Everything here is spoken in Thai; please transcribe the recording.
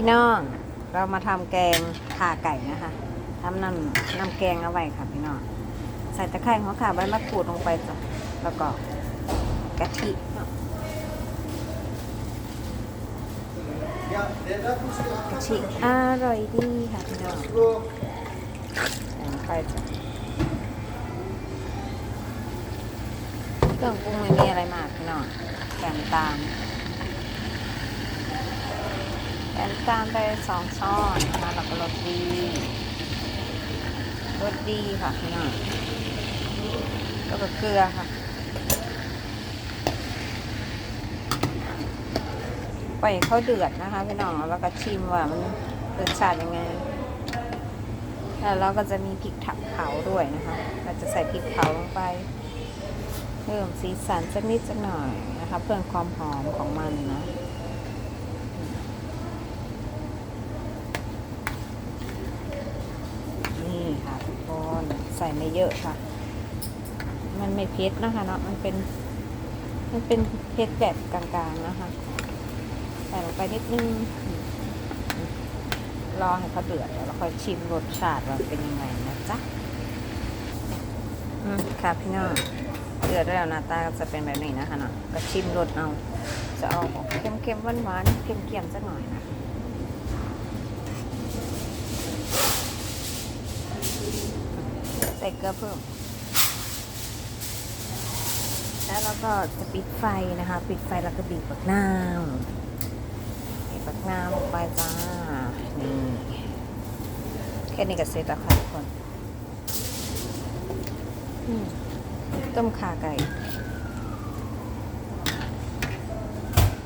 พี่น้องเรามาทำแกงข่าไก่นะคะทำน้ำน้ำแกงเอาไว้ค่ะพี่น้องใส่ตะไคร้หัวข่าใบมะกรูดลงไปจ้ะแล้วก็กะทิกะทิอร่อยดีค่ะพี่น้องใส่ลงไปจ้ะเครื่องปรุงไม่มีอะไรมากพี่น้องแกงตาม แกนตามไปสองช้อนนะคะแล้วก็รสดีรสดีค่ะพี่น้องแล้วก็เกลือค่ะปล่อยเขาเดือดนะคะพี่น้องแล้วก็ชิมว่ามันรสชาติยังไงแล้วเราก็จะมีพริกถักเผาด้วยนะคะ เราจะใส่พริกเผาลงไป เพิ่มสีสันสักนิดสักหน่อยนะคะ เพิ่มความหอมของมันนะ นี่ค่ะทุกคน ใส่ไม่เยอะค่ะ มันไม่เผ็ดนะคะเนาะมันเป็น มันเป็นเผ็ดแบบกลางๆนะคะ ใส่ลงไปนิดนึง รอให้เขาเดือดแล้วเราค่อยชิมรสชาติว่าเป็นยังไงนะจ๊ะอืมค่ะพี่น้องเดือดแล้วหน้าตาจะเป็นแบบนี้นะคะเนาะก็ชิมรสเอา จะเอาออกเค็มๆหวานๆเค็มๆสักหน่อยนะ ใส่เกลือเพิ่ม แล้วเราก็จะปิดไฟนะคะ ปิดไฟแล้วก็บีบปักน้ำบีบปักน้ำลงไปจ้า นี่ แค่นี้ก็เสร็จแล้วค่ะทุกคนต้มขาไก่